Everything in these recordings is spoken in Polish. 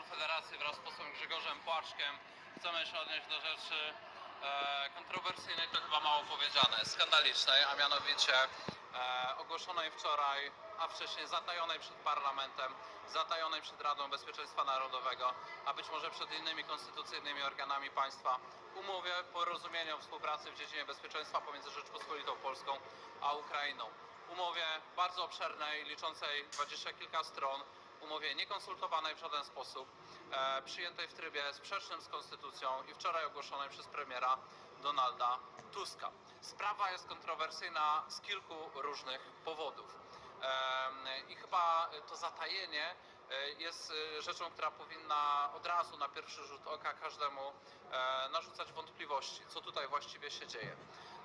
Konfederacji wraz z posłem Grzegorzem Płaczkiem chcemy się odnieść do rzeczy e, kontrowersyjnej, to chyba mało powiedziane, skandalicznej, a mianowicie e, ogłoszonej wczoraj, a wcześniej zatajonej przed parlamentem, zatajonej przed Radą Bezpieczeństwa Narodowego, a być może przed innymi konstytucyjnymi organami państwa umowie porozumienia o współpracy w dziedzinie bezpieczeństwa pomiędzy Rzeczpospolitą Polską a Ukrainą. Umowie bardzo obszernej, liczącej dwadzieścia kilka stron, umowie niekonsultowanej w żaden sposób, e, przyjętej w trybie sprzecznym z konstytucją i wczoraj ogłoszonej przez premiera Donalda Tuska. Sprawa jest kontrowersyjna z kilku różnych powodów. I chyba to zatajenie e, jest e, rzeczą, która powinna od razu na pierwszy rzut oka każdemu narzucać wątpliwości, co tutaj właściwie się dzieje.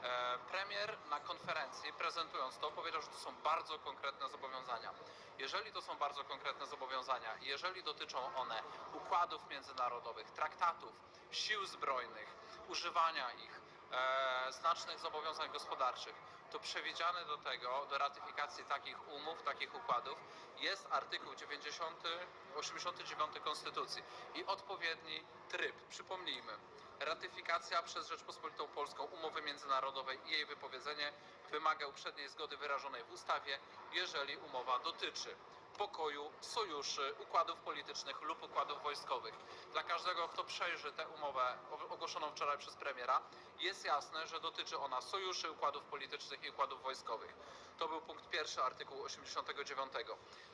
E, Premier na konferencji prezentując to powiedział, że to są bardzo konkretne zobowiązania. Jeżeli to są bardzo konkretne zobowiązania i jeżeli dotyczą one układów międzynarodowych, traktatów, sił zbrojnych, używania ich, e, znacznych zobowiązań gospodarczych, to przewidziany do tego, do ratyfikacji takich umów, takich układów jest artykuł 90, 89 Konstytucji i odpowiedni tryb. Przypomnijmy, ratyfikacja przez Rzeczpospolitą Polską umowy międzynarodowej i jej wypowiedzenie wymaga uprzedniej zgody wyrażonej w ustawie, jeżeli umowa dotyczy pokoju, sojuszy, układów politycznych lub układów wojskowych. Dla każdego, kto przejrzy tę umowę ogłoszoną wczoraj przez premiera, jest jasne, że dotyczy ona sojuszy, układów politycznych i układów wojskowych. To był punkt pierwszy artykułu 89.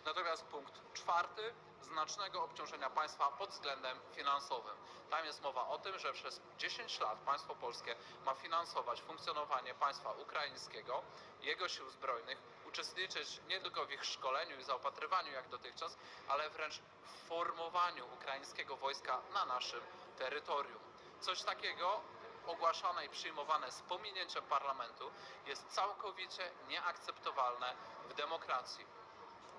Natomiast punkt czwarty znacznego obciążenia państwa pod względem finansowym. Tam jest mowa o tym, że przez 10 lat państwo polskie ma finansować funkcjonowanie państwa ukraińskiego, jego sił zbrojnych, uczestniczyć nie tylko w ich szkoleniu i zaopatrywaniu jak dotychczas, ale wręcz w formowaniu ukraińskiego wojska na naszym terytorium. Coś takiego ogłaszane i przyjmowane z pominięciem parlamentu jest całkowicie nieakceptowalne w demokracji.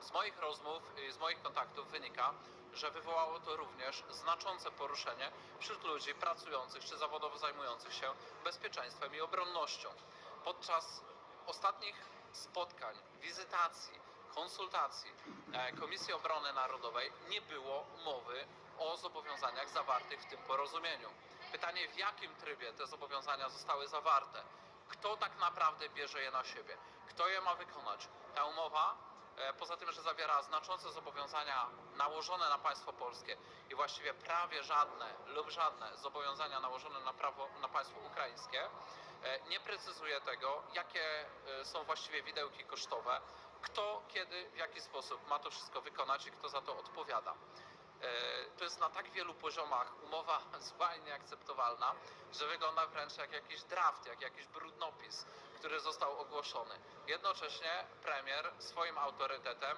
Z moich rozmów i z moich kontaktów wynika, że wywołało to również znaczące poruszenie wśród ludzi pracujących czy zawodowo zajmujących się bezpieczeństwem i obronnością. Podczas ostatnich spotkań, wizytacji, konsultacji e, Komisji Obrony Narodowej nie było mowy o zobowiązaniach zawartych w tym porozumieniu. Pytanie, w jakim trybie te zobowiązania zostały zawarte? Kto tak naprawdę bierze je na siebie? Kto je ma wykonać? Ta umowa Poza tym, że zawiera znaczące zobowiązania nałożone na państwo polskie i właściwie prawie żadne lub żadne zobowiązania nałożone na, prawo, na państwo ukraińskie, e, nie precyzuje tego, jakie e, są właściwie widełki kosztowe, kto, kiedy, w jaki sposób ma to wszystko wykonać i kto za to odpowiada. E, To jest na tak wielu poziomach umowa zła i nieakceptowalna, że wygląda wręcz jak jakiś draft, jak jakiś brudnopis, który został ogłoszony. Jednocześnie premier swoim autorytetem,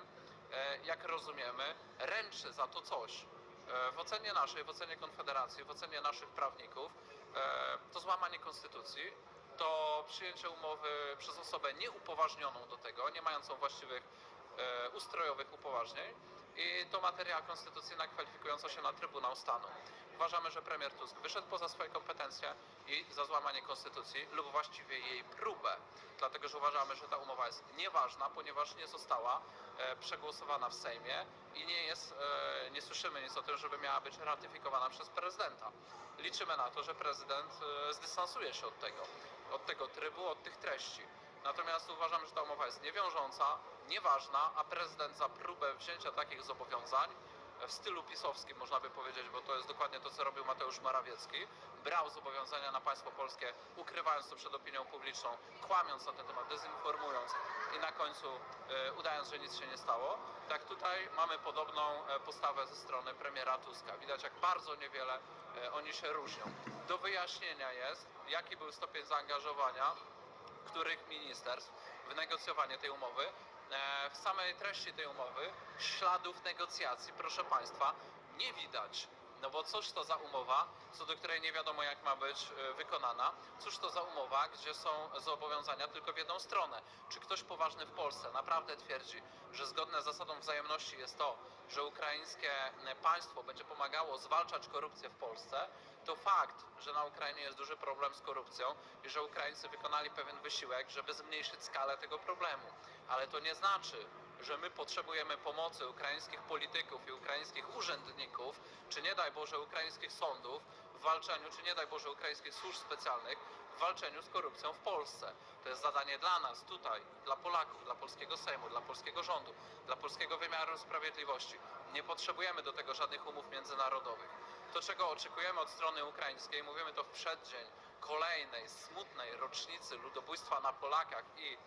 e, jak rozumiemy, ręczy za to coś. E, W ocenie naszej, w ocenie Konfederacji, w ocenie naszych prawników, e, to złamanie konstytucji, to przyjęcie umowy przez osobę nieupoważnioną do tego, nie mającą właściwych ustrojowych upoważnień i to materia konstytucyjna kwalifikująca się na Trybunał Stanu. Uważamy, że premier Tusk wyszedł poza swoje kompetencje i za złamanie konstytucji lub właściwie jej próbę, dlatego że uważamy, że ta umowa jest nieważna, ponieważ nie została e, przegłosowana w Sejmie i nie jest, e, nie słyszymy nic o tym, żeby miała być ratyfikowana przez prezydenta. Liczymy na to, że prezydent e, zdystansuje się od tego, od tego trybu, od tych treści. Natomiast uważam, że ta umowa jest niewiążąca, nieważna, a prezydent za próbę wzięcia takich zobowiązań w stylu pisowskim, można by powiedzieć, bo to jest dokładnie to, co robił Mateusz Morawiecki, brał zobowiązania na państwo polskie, ukrywając to przed opinią publiczną, kłamiąc na ten temat, dezinformując i na końcu e, udając, że nic się nie stało. Tak tutaj mamy podobną e, postawę ze strony premiera Tuska. Widać, jak bardzo niewiele e, oni się różnią. Do wyjaśnienia jest, jaki był stopień zaangażowania których ministerstw w negocjowanie tej umowy. E, W samej treści tej umowy śladów negocjacji, proszę Państwa, nie widać. No bo cóż to za umowa, co do której nie wiadomo jak ma być e, wykonana? Cóż to za umowa, gdzie są zobowiązania tylko w jedną stronę? Czy ktoś poważny w Polsce naprawdę twierdzi, że zgodne z zasadą wzajemności jest to, że ukraińskie państwo będzie pomagało zwalczać korupcję w Polsce? To fakt, że na Ukrainie jest duży problem z korupcją i że Ukraińcy wykonali pewien wysiłek, żeby zmniejszyć skalę tego problemu. Ale to nie znaczy, że my potrzebujemy pomocy ukraińskich polityków i ukraińskich urzędników, nie daj Boże ukraińskich sądów w walczeniu, czy nie daj Boże ukraińskich służb specjalnych w walczeniu z korupcją w Polsce. To jest zadanie dla nas tutaj, dla Polaków, dla polskiego Sejmu, dla polskiego rządu, dla polskiego wymiaru sprawiedliwości. Nie potrzebujemy do tego żadnych umów międzynarodowych. To, czego oczekujemy od strony ukraińskiej, mówimy to w przeddzień kolejnej smutnej rocznicy ludobójstwa na Polakach i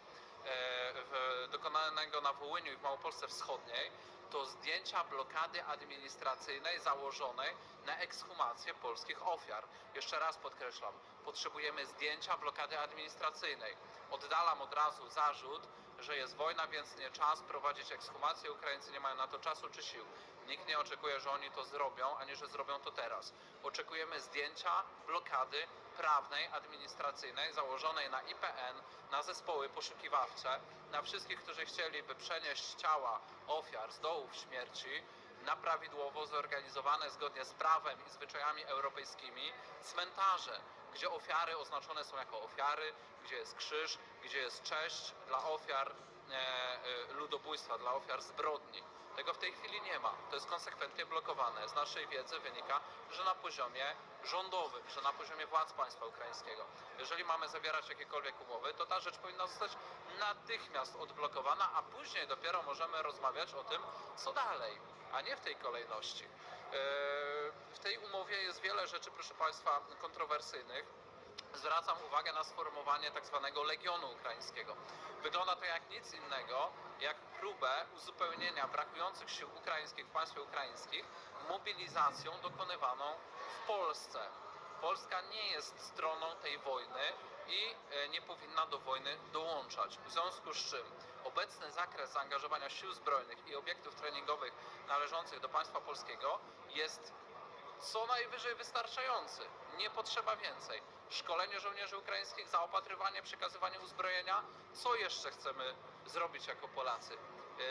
w, dokonanego na Wołyniu i w Małopolsce Wschodniej, to zdjęcia blokady administracyjnej założonej na ekshumację polskich ofiar. Jeszcze raz podkreślam, potrzebujemy zdjęcia blokady administracyjnej. Oddalam od razu zarzut, że jest wojna, więc nie czas prowadzić ekshumację. Ukraińcy nie mają na to czasu czy sił. Nikt nie oczekuje, że oni to zrobią, ani że zrobią to teraz. Oczekujemy zdjęcia blokady prawnej, administracyjnej założonej na IPN, na zespoły poszukiwawcze, na wszystkich, którzy chcieliby przenieść ciała ofiar z dołów śmierci na prawidłowo zorganizowane zgodnie z prawem i zwyczajami europejskimi cmentarze, gdzie ofiary oznaczone są jako ofiary, gdzie jest krzyż, gdzie jest cześć dla ofiar e, e, ludobójstwa, dla ofiar zbrodni. Tego w tej chwili nie ma. To jest konsekwentnie blokowane. Z naszej wiedzy wynika, że na poziomie rządowym, że na poziomie władz państwa ukraińskiego. Jeżeli mamy zawierać jakiekolwiek umowy, to ta rzecz powinna zostać natychmiast odblokowana, a później dopiero możemy rozmawiać o tym, co dalej, a nie w tej kolejności. Yy, W tej umowie jest wiele rzeczy, proszę Państwa, kontrowersyjnych. Zwracam uwagę na sformowanie tak zwanego Legionu Ukraińskiego. Wygląda to jak nic innego, jak próbę uzupełnienia brakujących sił ukraińskich w państwie ukraińskich mobilizacją dokonywaną w Polsce. Polska nie jest stroną tej wojny i e, nie powinna do wojny dołączać. W związku z czym obecny zakres zaangażowania sił zbrojnych i obiektów treningowych należących do państwa polskiego jest co najwyżej wystarczający. Nie potrzeba więcej. Szkolenie żołnierzy ukraińskich, zaopatrywanie, przekazywanie uzbrojenia. Co jeszcze chcemy zrobić jako Polacy? Yy,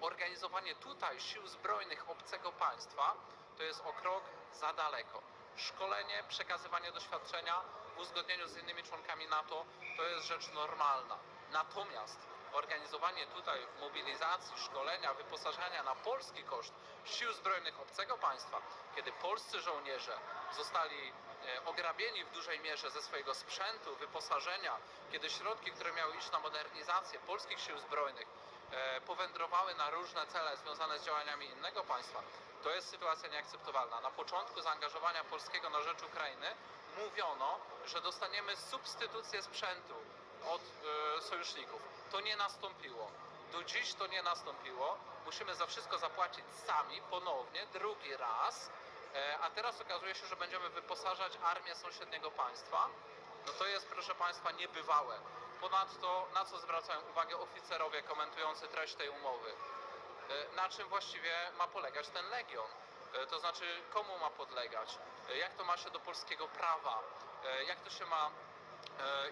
organizowanie tutaj sił zbrojnych obcego państwa to jest o krok za daleko. Szkolenie, przekazywanie doświadczenia w uzgodnieniu z innymi członkami NATO to jest rzecz normalna. Natomiast organizowanie tutaj mobilizacji, szkolenia, wyposażenia na polski koszt sił zbrojnych obcego państwa, kiedy polscy żołnierze zostali e, ograbieni w dużej mierze ze swojego sprzętu, wyposażenia, kiedy środki, które miały iść na modernizację polskich sił zbrojnych, e, powędrowały na różne cele związane z działaniami innego państwa, to jest sytuacja nieakceptowalna. Na początku zaangażowania polskiego na rzecz Ukrainy mówiono, że dostaniemy substytucję sprzętu od e, sojuszników. To nie nastąpiło. Do dziś to nie nastąpiło. Musimy za wszystko zapłacić sami, ponownie, drugi raz. E, a teraz okazuje się, że będziemy wyposażać armię sąsiedniego państwa. No to jest, proszę Państwa, niebywałe. Ponadto, na co zwracają uwagę oficerowie komentujący treść tej umowy? E, na czym właściwie ma polegać ten legion. E, To znaczy, komu ma podlegać, jak to ma się do polskiego prawa, jak to się ma,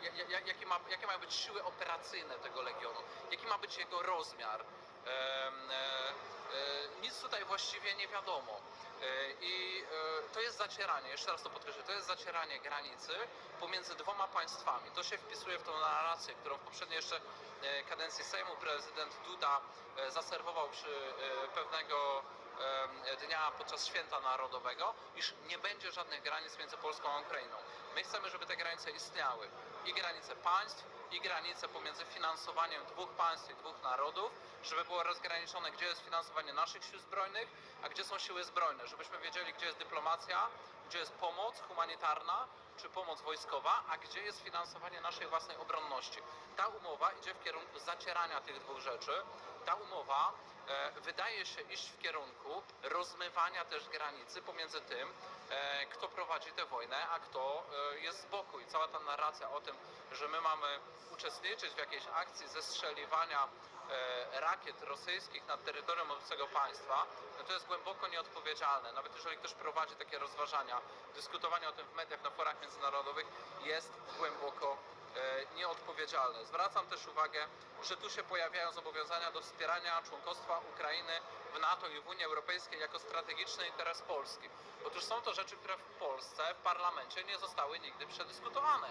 ja- ja- jakie, ma, jakie mają być siły operacyjne tego legionu, jaki ma być jego rozmiar. Nic tutaj właściwie nie wiadomo. E, I e, to jest zacieranie, jeszcze raz to podkreślę, to jest zacieranie granicy pomiędzy dwoma państwami. To się wpisuje w tą narrację, którą w poprzedniej jeszcze e, kadencji Sejmu prezydent Duda zaserwował przy pewnego dnia podczas święta narodowego, iż nie będzie żadnych granic między Polską a Ukrainą. My chcemy, żeby te granice istniały. I granice państw, i granice pomiędzy finansowaniem dwóch państw i dwóch narodów, żeby było rozgraniczone, gdzie jest finansowanie naszych sił zbrojnych, a gdzie są siły zbrojne, żebyśmy wiedzieli, gdzie jest dyplomacja, gdzie jest pomoc humanitarna, czy pomoc wojskowa, a gdzie jest finansowanie naszej własnej obronności. Ta umowa idzie w kierunku zacierania tych dwóch rzeczy. Ta umowa e, wydaje się iść w kierunku rozmywania też granicy pomiędzy tym, kto prowadzi tę wojnę, a kto e, jest z boku. I cała ta narracja o tym, że my mamy uczestniczyć w jakiejś akcji zestrzeliwania e, rakiet rosyjskich nad terytorium obcego państwa, no to jest głęboko nieodpowiedzialne. Nawet jeżeli ktoś prowadzi takie rozważania, dyskutowanie o tym w mediach, na forach międzynarodowych jest głęboko e, nieodpowiedzialne. Zwracam też uwagę, że tu się pojawiają zobowiązania do wspierania członkostwa Ukrainy w NATO i w Unii Europejskiej jako strategiczny interes Polski. Otóż są to rzeczy, które w Polsce, w parlamencie nie zostały nigdy przedyskutowane.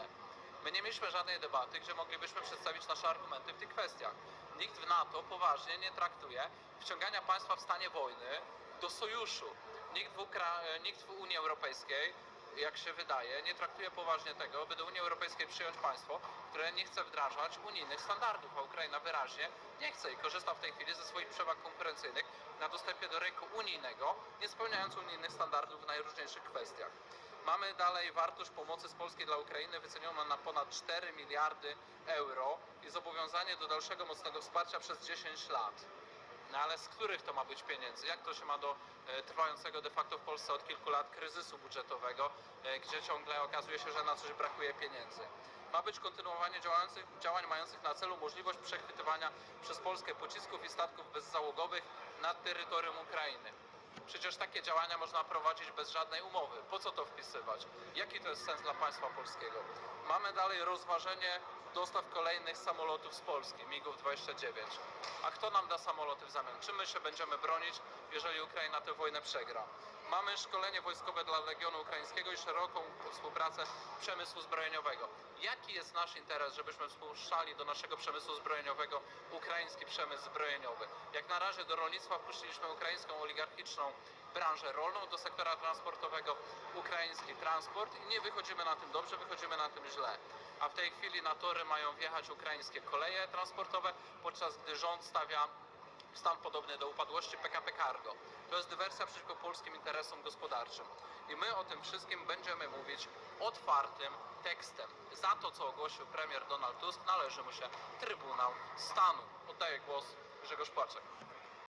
My nie mieliśmy żadnej debaty, gdzie moglibyśmy przedstawić nasze argumenty w tych kwestiach. Nikt w NATO poważnie nie traktuje wciągania państwa w stanie wojny do sojuszu. Nikt w, Ukra- e, nikt w Unii Europejskiej, jak się wydaje, nie traktuje poważnie tego, by do Unii Europejskiej przyjąć państwo, które nie chce wdrażać unijnych standardów, a Ukraina wyraźnie nie chce i korzysta w tej chwili ze swoich przewag konkurencyjnych na dostępie do rynku unijnego, nie spełniając unijnych standardów w najróżniejszych kwestiach. Mamy dalej wartość pomocy z Polski dla Ukrainy wycenioną na ponad 4 miliardy euro i zobowiązanie do dalszego mocnego wsparcia przez 10 lat. No ale z których to ma być pieniędzy? Jak to się ma do e, trwającego de facto w Polsce od kilku lat kryzysu budżetowego, e, gdzie ciągle okazuje się, że na coś brakuje pieniędzy? Ma być kontynuowanie działań mających na celu możliwość przechwytywania przez Polskę pocisków i statków bezzałogowych nad terytorium Ukrainy. Przecież takie działania można prowadzić bez żadnej umowy. Po co to wpisywać? Jaki to jest sens dla państwa polskiego? Mamy dalej rozważenie dostaw kolejnych samolotów z Polski, MiGów 29. A kto nam da samoloty w zamian? Czym my się będziemy bronić, jeżeli Ukraina tę wojnę przegra? Mamy szkolenie wojskowe dla Legionu Ukraińskiego i szeroką współpracę przemysłu zbrojeniowego. Jaki jest nasz interes, żebyśmy wpuszczali do naszego przemysłu zbrojeniowego ukraiński przemysł zbrojeniowy? Jak na razie do rolnictwa wpuściliśmy ukraińską oligarchiczną branżę rolną, do sektora transportowego ukraiński transport i nie wychodzimy na tym dobrze, wychodzimy na tym źle. A w tej chwili na tory mają wjechać ukraińskie koleje transportowe, podczas gdy rząd stawia stan podobny do upadłości PKP Cargo. To jest dywersja przeciwko polskim interesom gospodarczym. I my o tym wszystkim będziemy mówić otwartym tekstem. Za to, co ogłosił premier Donald Tusk, należy mu się Trybunał Stanu. Oddaję głos Grzegorz Płaczek.